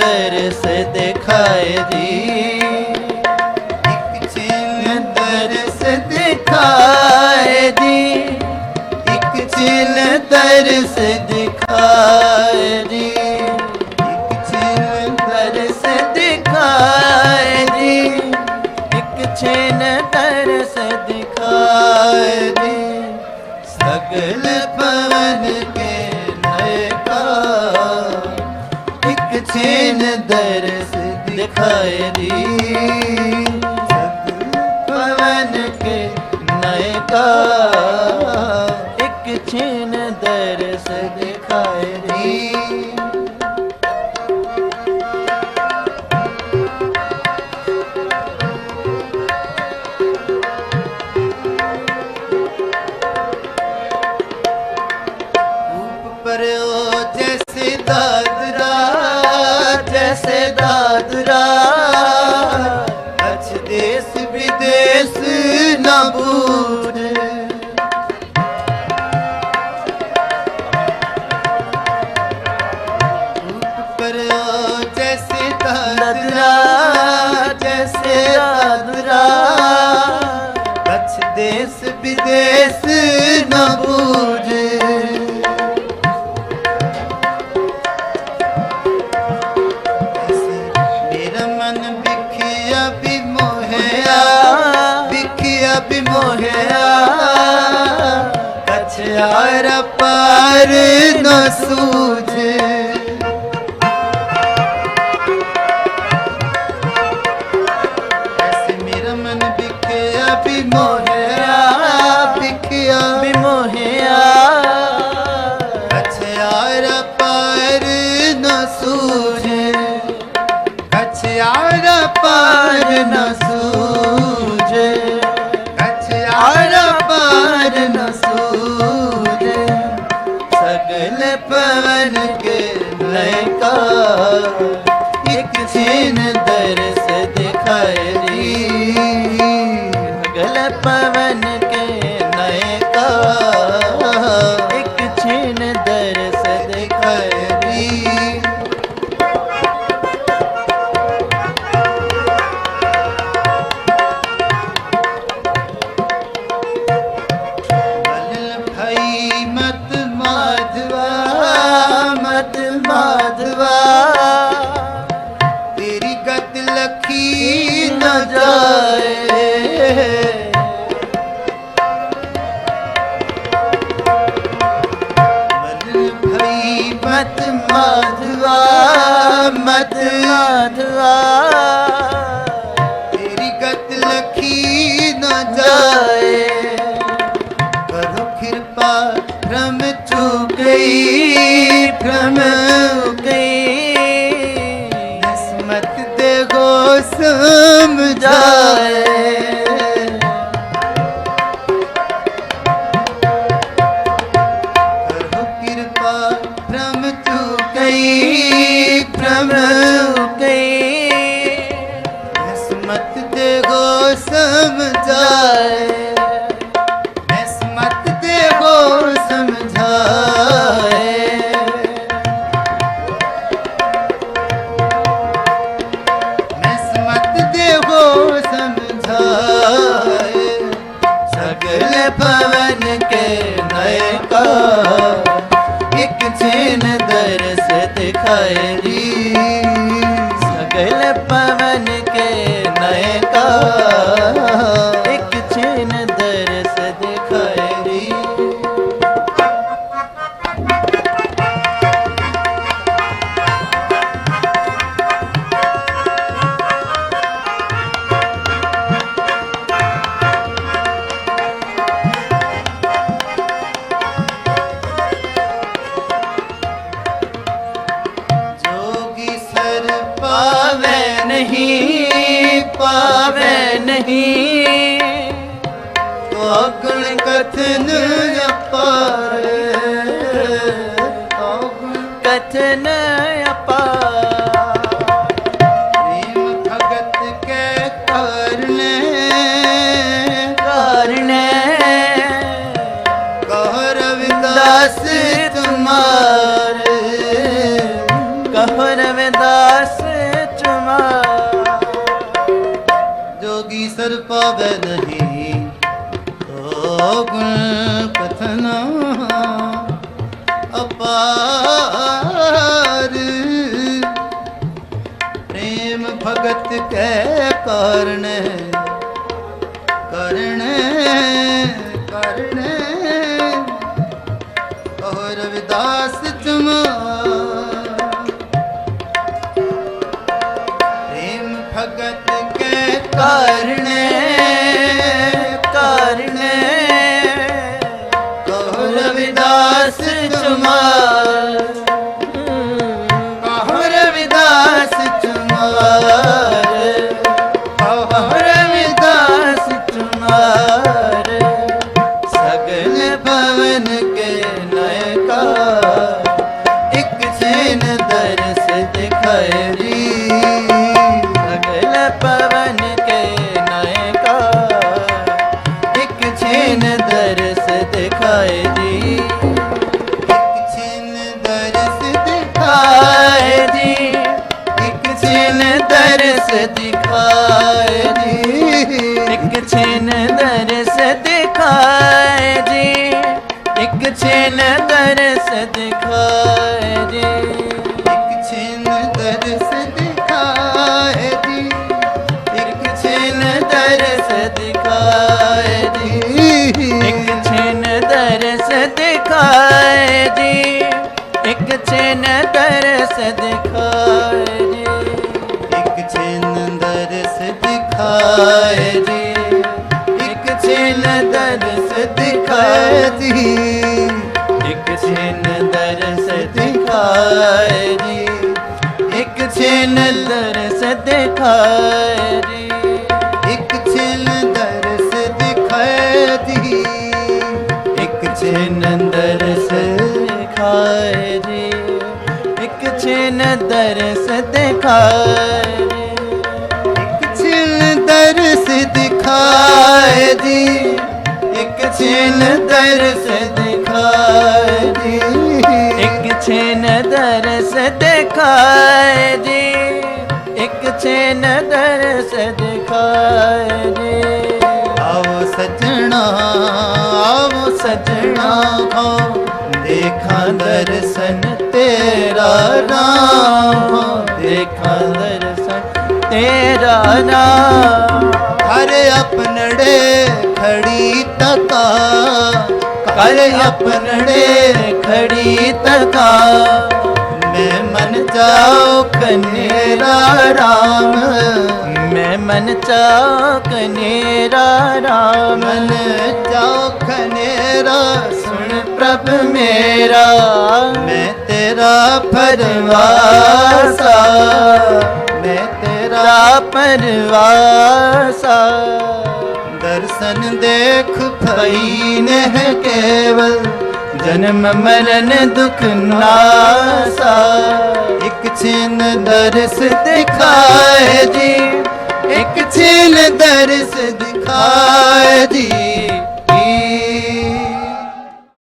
ਦਰਸ ਦਿਖਾਏ ਜੀ। ਇੱਕ ਛਿਨ ਦਰਸ ਦਿਖਾਏ ਜੀ। ਇੱਕ ਛਿਨ ਦਰਸ ਦਿਖਾਏ ਜੀ। ਇੱਕ ਛਿਨ ਦਰਸ ਦਿਖਾਏ ਜੀ। ਇੱਕ ਛਿਨ ਦਰਸ ਦਿਖਾਏ ਜੀ। ਸਗਲ ਪਵਨ ਕੇ ਇੱਕ ਦਰਸ ਦਿਖਾਏ ਜੀ ਸਗਲ ਪਵਨ ਕੇ ਨਇਕਾ ਇੱਕ ਛਿਨ ਦਰਸ ਦਿਖਾਏ ਜੀ ਵਿਦੇਸ ਨਾ ਬੂਝੇ ਜੈਸੇ ਤਦਰਾ ਜੈਸੇ ਤਦਰਾ। ਦੇਸ ਵਿਦੇਸ ਨਾ ਬੂਝੇ પાર નો સૂર ਪਵਨ ਕੇ ਲਇਕਾ ਇੱਕ ਸੀਨ ਦਰਸ ਦਿਖਾਏ ਜੀ ਪਵਨ ਕੇ ਨਏ ਕਾ ਇੱਕ ਚੇਨ ਦਰਸ ਦਿਖਾਏ ਜੀ ਸਗਲ ਪਵਨ ਕੇ ਨਏ ਕਾ ਨਹੀਂ ਪਾਵੇ ਨਹੀਂ। ਆਗਣ ਕਥਨ ਅਪਾਰ ਆਗਣ ਕਥਨ ਅਪਾਰ ਪਾਵੇ ਨਹੀਂ। ਤੋ ਗੁਣ ਕਥਨਾ ਅਪਾਰ। ਪ੍ਰੇਮ ਭਗਤ ਕੈ ਕਾਰਣ, ਕਰਣ ਕਰਣ। ਕਹੋ ਰਵਿਦਾਸ ਤੁਮਾ ਪ੍ਰੇਮ ਭਗਤ ਕੈ ਕਾਰਣ ਕਾਰਣ ਰਵਿਦਾਸ ਤੁਮਾਰ ਕਹੋ ਰਵਿਦਾਸ ਤੁਮਾਰ ਕਹੋ ਰਵਿਦਾਸ ਤੁਮਾਰ ਸਗਲ ਭਵਨ ਕੇ ਨਇਕਾ ਇੱਕ ਛੇਨ ਦਰਸ ਦਿਖਾਏ ਜੀ ਸਗਲ ਭਵਨ ਕੇ ਨਇਕਾ ਇੱਕ ਛੇਨ ਦਰਸ ਦਿਖਾਏ ਜੀ ਜੀ। ਇੱਕ ਛੇਨ ਦਰਸ ਦਿਖਾਏ ਜੀ। ਇੱਕ ਛੇਨ ਦਰਸ ਦਿਖਾਏ ਜੀ। ਇੱਕ ਦਿਖਾਏ ਜੀ। ਇੱਕ ਜੀ। ਇੱਕ ਛੇਨ ਦਰਸ ਦਿਖਾਏ ਜੀ। ਇੱਕ ਜੀ। ਦਿਖਾਏ ਜੀ। ਇੱਕ ਛਿਨ ਦਰਸ ਦਿਖਾਏ ਇੱਕ ਛੇਨ ਦਰਸ ਦਿਖਾਏ ਜੀ। ਇੱਕ ਛਿਨ ਦਰਸ ਦਿਖਾਏ ਜੀ। ਇੱਕ ਛਿਨ ਦਰਸ ਦਿਖਾਏ ਇੱਕ ਛਿਨ ਦਰਸ ਦਿਖਾਏ ਜੀ। ਇੱਕ ਛੇਨ ਦਰਸ ਦਿਖਾਏ ਦਿਖਾਏ ਜੀ ਇੱਕ ਛਿਨ ਦਰਸ ਦਿਖਾਏ ਜੀ ਇੱਕ ਛੇਨ ਦਰਸ ਦਿਖਾਏ ਜੀ ਇੱਕ ਛੇਨ ਦਰਸ ਦਿਖਾਏ ਜੀ ਆਵੋ ਸਜਣਾ ਆਵੋ ਸਜਣਾ ਹੋ ਦੇਖਾਂ ਦਰਸ਼ਨ ਤੇਰਾ ਰਾਮ ਦੇਖਾਂ ਤੇਰਾ ਨਾਮ। ਹਰ ਆਪਨੜੇ ਖੜੀ ਤਕਾ ਕਰ ਆਪਣੜੇ ਖੜੀ ਤਕਾ ਮੈਂ ਮਨ ਜਾਓ ਕਨੇਰਾ ਰਾਮ। ਮੈਂ ਮਨ ਚਾਕ ਨੇਰਾ ਰਾਮ। ਮਨ ਜਾਓ ਕਨੇਰਾ ਸੁਣ ਪ੍ਰਭ ਮੇਰਾ। ਮੈਂ ਤੇਰਾ ਪਰਵਾਸਾ ਮੈਂ ਤੇਰਾ ਪਰਵਾਸਾ ਦਰਸ਼ਨ ਦੇਖ ਭਈ ਨਹਿ ਕੇਵਲ ਜਨਮ ਮਰਨ ਦੁਖ ਨਾਸਾ। ਇੱਕ ਛਿਨ ਦਰਸ ਦਿਖਾਏ ਜੀ, ਇੱਕ ਛਿਨ ਦਰਸ ਦਿਖਾਏ ਜੀ।